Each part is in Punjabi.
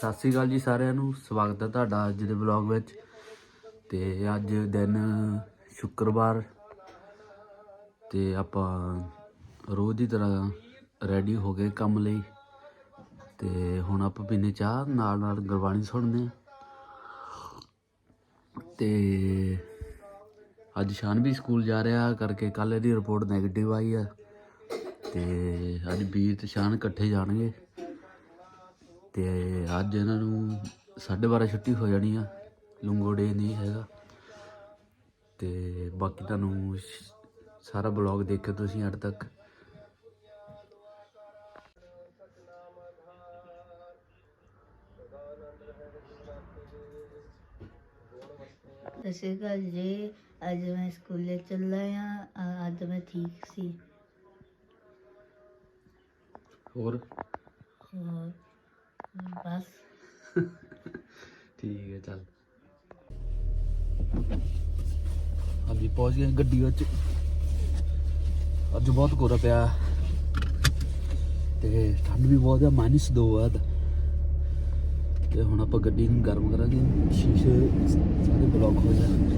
ਸਤਿ ਸ੍ਰੀ ਅਕਾਲ ਜੀ ਸਾਰਿਆਂ ਨੂੰ, ਸਵਾਗਤ ਹੈ ਤੁਹਾਡਾ ਅੱਜ ਦੇ ਵਲੌਗ ਵਿੱਚ। ਤੇ ਅੱਜ ਦਿਨ ਸ਼ੁੱਕਰਵਾਰ, ਤੇ ਆਪਾਂ ਰੋਜ਼ ਦੀ ਤਰ੍ਹਾਂ ਰੈਡੀ ਹੋ ਗਏ ਕੰਮ ਲਈ। ਤੇ ਹੁਣ ਆਪਾਂ ਪੀਨੇ ਚਾਹ, ਨਾਲ ਨਾਲ ਗੁਰਬਾਣੀ ਸੁਣਦੇ ਹਾਂ। ਤੇ ਅੱਜ ਸ਼ਾਨ ਵੀ ਸਕੂਲ ਜਾ ਰਿਹਾ ਕਰਕੇ ਕੱਲ ਇਹਦੀ ਰਿਪੋਰਟ 네ਗੇਟਿਵ ਆਈ ਆ। ਤੇ ਅੱਜ ਵੀਰ ਤੇ ਸ਼ਾਨ ਇਕੱਠੇ ਜਾਣਗੇ। ਤੇ ਅੱਜ ਇਹਨਾਂ ਨੂੰ 12:30 ਛੁੱਟੀ ਹੋ ਜਾਣੀ ਆ ਲੁੰਗੋ ਡੇ ਨਹੀਂ ਹੈਗਾ। ਤੇ ਬਾਕੀ ਤੁਹਾਨੂੰ ਸਾਰਾ ਬਲੌਗ ਦੇਖਿਓ ਤੁਸੀਂ ਅੱਡ ਤੱਕ। ਸਤਿ ਸ਼੍ਰੀ ਅਕਾਲ ਜੀ। ਅੱਜ ਮੈਂ ਸਕੂਲੇ ਚੱਲਾ ਆ ਅੱਜ ਮੈਂ ਠੀਕ ਸੀ। ਹੋਰ? ਹੋਰ? ਬਸ। ਠੀਕ ਹੈ, ਚੱਲ। ਹਾਂਜੀ, ਪਹੁੰਚ ਗਏ ਗੱਡੀ ਵਿੱਚ। ਅੱਜ ਬਹੁਤ ਕੋਰਾ ਪਿਆ। ਤੇ ਠੰਡ ਵੀ ਬਹੁਤ ਆ ਮਾਈਨਸ 2 ਆ ਤੇ ਹੁਣ ਆਪਾਂ ਗੱਡੀ ਨੂੰ ਗਰਮ ਕਰਾਂਗੇ। ਸ਼ੀਸ਼ੇ ਸਾਰੇ ਬਲੌਕ ਹੋ ਜਾਣਗੇ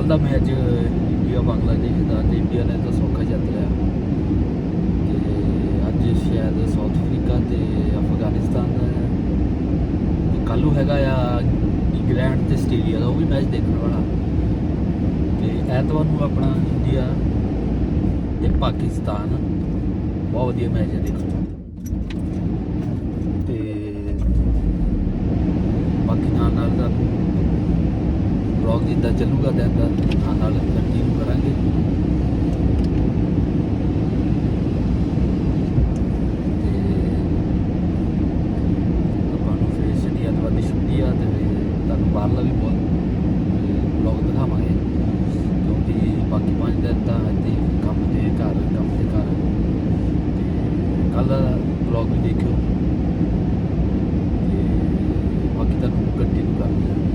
ਤੇ ਕੱਲ ਦਾ ਮੈਚ ਇੰਡੀਆ ਬੰਗਲਾਦੇਸ਼ ਦਾ ਤੇ ਇੰਡੀਆ ਨੇ ਤਾਂ ਸੌਖਾ ਜਿੱਤ ਲਿਆ। ਤੇ ਅੱਜ ਸ਼ਾਇਦ ਸਾਊਥ ਅਫਰੀਕਾ ਤੇ ਅਫਗਾਨਿਸਤਾਨ ਦਾ ਹੈ। ਤੇ ਕੱਲ੍ਹ ਨੂੰ ਹੈਗਾ ਆ ਇੰਗਲੈਂਡ ਤੇ ਆਸਟ੍ਰੇਲੀਆ ਦਾ, ਉਹ ਵੀ ਮੈਚ ਦੇਖਣ ਵਾਲਾ। ਤੇ ਐਤਵਾਰ ਨੂੰ ਆਪਣਾ ਇੰਡੀਆ ਤੇ ਪਾਕਿਸਤਾਨ ਬਹੁਤ ਵਧੀਆ ਮੈਚ ਹੈ ਦੇਖਣ ਨੂੰ ਤੇ ਬਾਕੀ ਨਾਲ ਨਾਲ ਦਾ ਬਲੌਗ ਚੱਲੂਗਾ ਦਿਨ ਦਾ, ਨਾਲ ਨਾਲ ਕੰਟੀਨਿਊ ਕਰਾਂਗੇ। ਤੇ ਆਪਾਂ ਨੂੰ ਫਿਰ ਸ਼ਨੀਵਾਰ ਦੀ ਛੁੱਟੀ ਆ ਤੇ ਫਿਰ ਤੁਹਾਨੂੰ ਬਾਹਰਲਾ ਵੀ ਬਹੁਤ ਬਲੌਗ ਦਿਖਾਵਾਂਗੇ। ਕਿਉਂਕਿ ਬਾਕੀ ਪੰਜ ਦਿਨ ਤਾਂ ਇੱਥੇ ਕੰਮ ਤੇ ਘਰ, ਕੰਮ ਤੇ ਘਰ। ਤੇ ਕੱਲ ਦਾ ਬਲੌਗ ਵੀ ਦੇਖਿਓ। ਤੇ ਬਾਕੀ ਤੁਹਾਨੂੰ ਕੰਟੀਨਿਊ ਕਰਾਂਗੇ।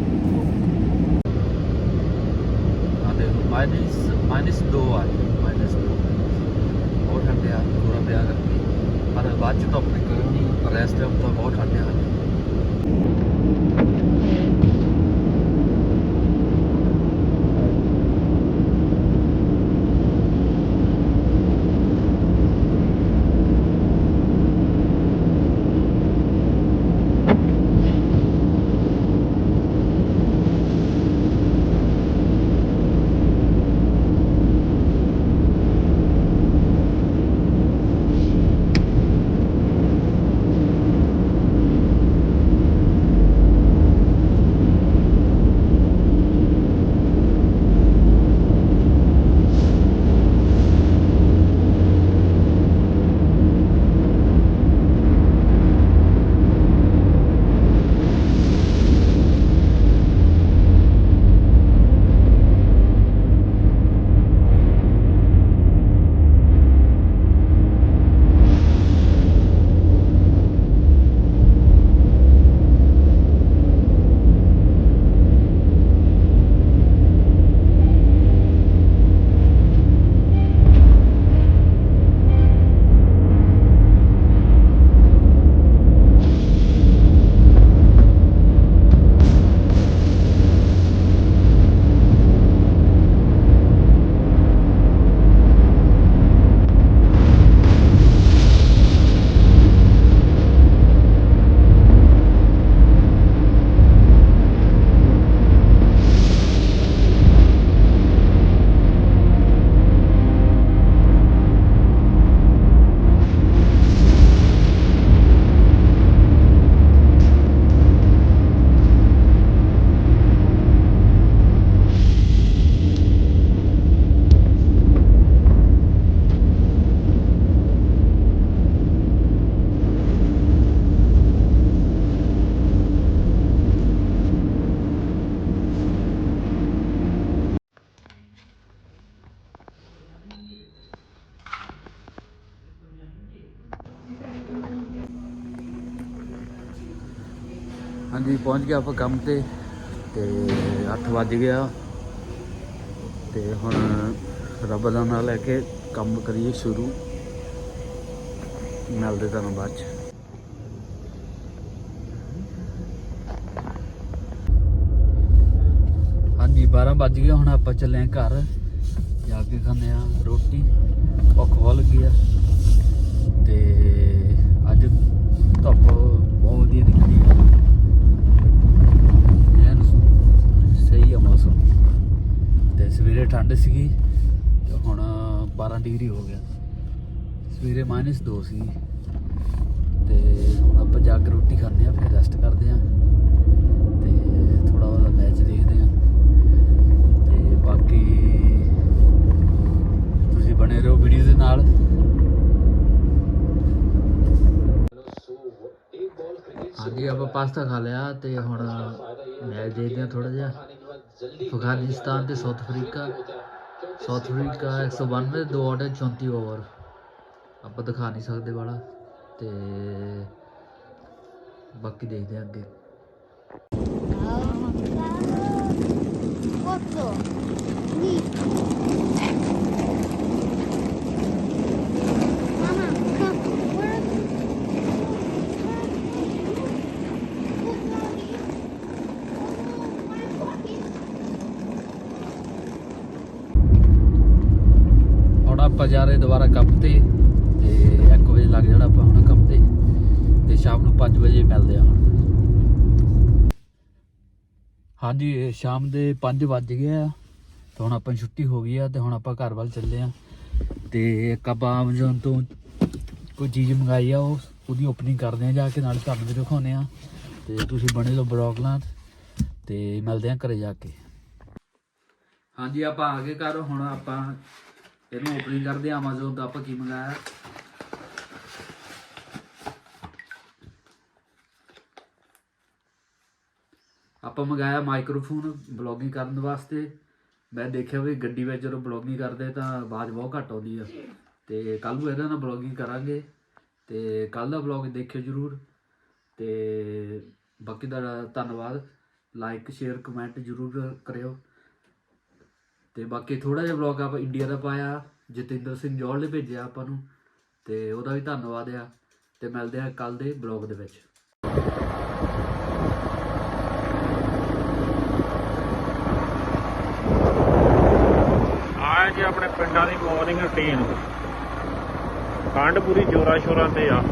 ਆਦੇ ਮਾਈਨਸ ਮਾਈਨਸ 2 ਆ ਮਾਈਨਸ 2 ਬਹੁਤ ਠੰਡੇ ਆ ਪੂਰਾ ਪਿਆ ਕਰਕੇ ਪਰ ਬਾਅਦ ਚ ਤਾਂ ਆਪਣੇ ਕਰਨੀ ਪਰ ਰੈਸਟ ਟਾਈਮ ਤਾਂ ਬਹੁਤ ਠੰਡੇ ਹਾਂਜੀ, ਪਹੁੰਚ ਗਿਆ ਆਪਾਂ ਕੰਮ ਤੇ ਤੇ 8 ਵੱਜ ਗਿਆ। ਤੇ ਹੁਣ ਰੱਬ ਦਾ ਨਾਮ ਲੈ ਕੇ ਕੰਮ ਕਰੀਏ ਸ਼ੁਰੂ। ਮਿਲਦੇ ਤੁਹਾਨੂੰ ਬਾਅਦ ਚ। ਹਾਂਜੀ 12 ਵੱਜ ਗਏ, ਹੁਣ ਆਪਾਂ ਚੱਲੇ ਆਂ ਘਰ। ਜਾ ਕੇ ਖਾਂਦੇ ਆ ਰੋਟੀ। ਭੁੱਖ ਬਹੁਤ ਲੱਗੀ ਆ। ਤੇ ਅੱਜ ਧੁੱਪ ਬਹੁਤ ਵਧੀਆ ਨਿਕਲੀ ਆ ਐਨ ਸਹੀ ਆ ਮੌਸਮ ਤੇ ਸਵੇਰੇ ਠੰਡ ਸੀਗੀ ਤੇ ਹੁਣ 12 ਡਿਗਰੀ ਹੋ ਗਿਆ। ਸਵੇਰੇ -2 ਸੀ। ਤੇ ਹੁਣ ਆਪਾਂ ਜਾ ਕੇ ਰੋਟੀ ਖਾਂਦੇ ਆ ਫਿਰ ਰੈਸਟ ਕਰਦੇ ਆ ਤੇ ਥੋੜਾ ਬਹੁਤਾ ਮੈਚ ਦੇਖਦੇ ਆ ਤੇ ਬਾਕੀ ਤੁਸੀਂ ਬਣੇ ਰਹੋ ਵੀਡੀਓ ਦੇ ਨਾਲ। ਹਾਂਜੀ, ਆਪਾਂ ਪਾਸਤਾ ਖਾ ਲਿਆ ਤੇ ਹੁਣ ਮੈਚ ਦੇਖਦੇ ਆ ਥੋੜਾ ਜਿਹਾ। ਅਫਗਾਨਿਸਤਾਨ ਤੇ ਸਾਊਥ ਅਫਰੀਕਾ ਸਾਊਥ ਅਫਰੀਕਾ 192 ਦੋ ਆਊਟ 34 ਓਵਰ ਆਪਾਂ ਦਿਖਾ ਨਹੀਂ ਸਕਦੇ ਵਾਲਾ ਤੇ ਬਾਕੀ ਦੇਖਦੇ ਆ ਅੱਗੇ Otto. Ni. ਆਪਾਂ ਜਾ ਰਹੇ ਦੁਬਾਰਾ ਕੰਮ ਤੇ ਤੇ 1 ਵਜੇ ਲੱਗ ਜਾਣਾ ਆਪਾਂ ਹੁਣ ਕੰਮ ਤੇ ਤੇ ਸ਼ਾਮ ਨੂੰ 5 ਵਜੇ ਮਿਲਦੇ ਆ ਹੁਣ। ਹਾਂਜੀ ਸ਼ਾਮ ਦੇ 5 ਵੱਜ ਗਏ ਆ, ਤੇ ਹੁਣ ਆਪਾਂ ਨੂੰ ਛੁੱਟੀ ਹੋ ਗਈ ਆ, ਤੇ ਹੁਣ ਆਪਾਂ ਘਰ ਵੱਲ ਚੱਲੇ ਆ। ਤੇ ਇੱਕ ਆਪਾਂ Amazon ਤੋਂ ਕੋਈ ਚੀਜ਼ ਮੰਗਾਈ ਆ, ਉਹ ਉਹਦੀ ਓਪਨਿੰਗ ਕਰਦੇ ਆ ਜਾ ਕੇ, ਨਾਲ ਤੁਹਾਨੂੰ ਵੀ ਦਿਖਾਉਨੇ ਆ। ਤੇ ਤੁਸੀਂ ਬਣੇ ਲਓ ਬਲੌਗ ਨਾਲ, ਤੇ ਮਿਲਦੇ ਆ ਘਰੇ ਜਾ ਕੇ। ਹਾਂਜੀ, ਆਪਾਂ ਆ ਗਏ ਘਰ, ਹੁਣ ਆਪਾਂ ਇਹਨੂੰ ਓਪਨਿੰਗ ਕਰਦੇ ਆ Amazon ਤੋਂ ਆਪਾਂ ਕੀ ਮੰਗਾਇਆ? ਆਪਾਂ ਮੰਗਾਇਆ ਮਾਈਕਰੋਫੋਨ ਬਲੌਗਿੰਗ ਕਰਨ ਵਾਸਤੇ। ਮੈਂ ਦੇਖਿਆ ਵੀ ਗੱਡੀ ਵਿੱਚ ਜਦੋਂ ਬਲੌਗਿੰਗ ਕਰਦੇ ਤਾਂ ਆਵਾਜ਼ ਬਹੁਤ ਘੱਟ ਆਉਂਦੀ ਆ। ਤੇ ਕੱਲ ਨੂੰ ਇਹਦਾ ਨਾਲ ਬਲੌਗਿੰਗ ਕਰਾਂਗੇ। ਤੇ ਕੱਲ ਦਾ ਬਲੌਗ ਦੇਖਿਓ ਜਰੂਰ। ਤੇ ਬਾਕੀ ਦਾ ਧੰਨਵਾਦ। ਲਾਈਕ ਸ਼ੇਅਰ ਕਮੈਂਟ ਜਰੂਰ ਕਰਿਓ। ਤੇ ਬਾਕੀ ਥੋੜਾ ਜਿਹਾ ਵਲੌਗ ਆਪਾਂ ਇੰਡੀਆ ਦਾ ਪਾਇਆ, ਜਤਿੰਦਰ ਸਿੰਘ ਜੋਲ ਨੇ ਭੇਜਿਆ ਆਪਾਂ ਨੂੰ, ਤੇ ਉਹਦਾ ਵੀ ਧੰਨਵਾਦ ਆ, ਤੇ ਮਿਲਦੇ ਆ ਕੱਲ ਦੇ ਬਲੌਗ ਦੇ ਵਿੱਚ। ਆਹ ਜੀ ਆਪਣੇ ਪਿੰਡਾਂ ਦੀ ਮਾਰਨਿੰਗ ਰੁਟੀਨ ਠੰਡ ਪੂਰੀ ਜੋਰਾਂ ਸ਼ੋਰਾਂ ਤੇ ਆ।